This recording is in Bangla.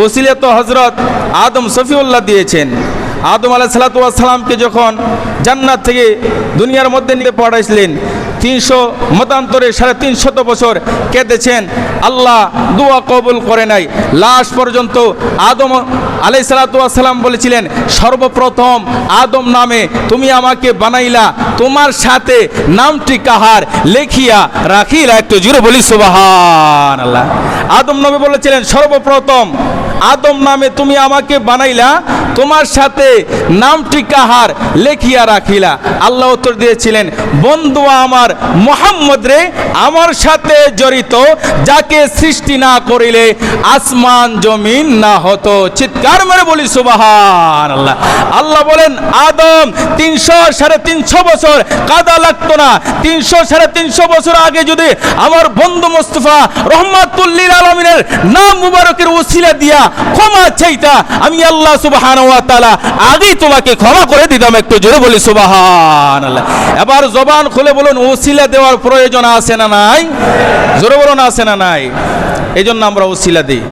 ওসিলা তো হজরত আদম সফিউল্লাহ দিয়েছেন। আদম আলাহ সালাতামকে যখন জান্নাত থেকে দুনিয়ার মধ্যে নিয়ে পড়াইছিলেন তিনশো মতান্তরে সাড়ে তিনশত বছর কেঁদেছেন। আল্লাহ দোয়া কবুল করে নাই। লাশ পর্যন্ত আদম আলাই সালাতাম বলেছিলেন, সর্বপ্রথম আদম নামে তুমি আমাকে বানাইলা। তোমার সাথে নামটি কাহার? লেখিয়া রাখিলা। একটু জুড়ে বলি সুবাহান আল্লাহ আদম নবী বলেছিলেন, সর্বপ্রথম আদম নামে তুমি আমাকে বানাইলা, তোমার সাথে নামটি কাহার লেখিয়া রাখিলা। আল্লাহ উত্তর দিয়েছিলেন বন্ধু আমার মোহাম্মদ রে, আমার সাথে জড়িত, যাকে সৃষ্টি না করিলে আসমান জমিন না হতো। চিৎকার মেরে বলি সুবাহান আল্লাহ আল্লাহ বলেন, আদম তিনশো সাড়ে তিনশো বছর কাদা লাগতো না। তিনশো সাড়ে তিনশো বছর আগে যদি আমার বন্ধু মোস্তফা রহমাতুল্লিল আলমিনের নাম মুবারকের ওসিলা দিয়া ক্ষমা চাইতা। আমি আল্লাহ সুবাহান তালা আগেই তোমাকে ক্ষমা করে দিতাম একটু জোরে বলি সুবাহান আল্লাহ এবার জবান খুলে বলুন, ওসিলা দেওয়ার প্রয়োজন আছে না নাই? জোরে বলুন, আছে না নাই? এই জন্য আমরা ওসিলা দিই।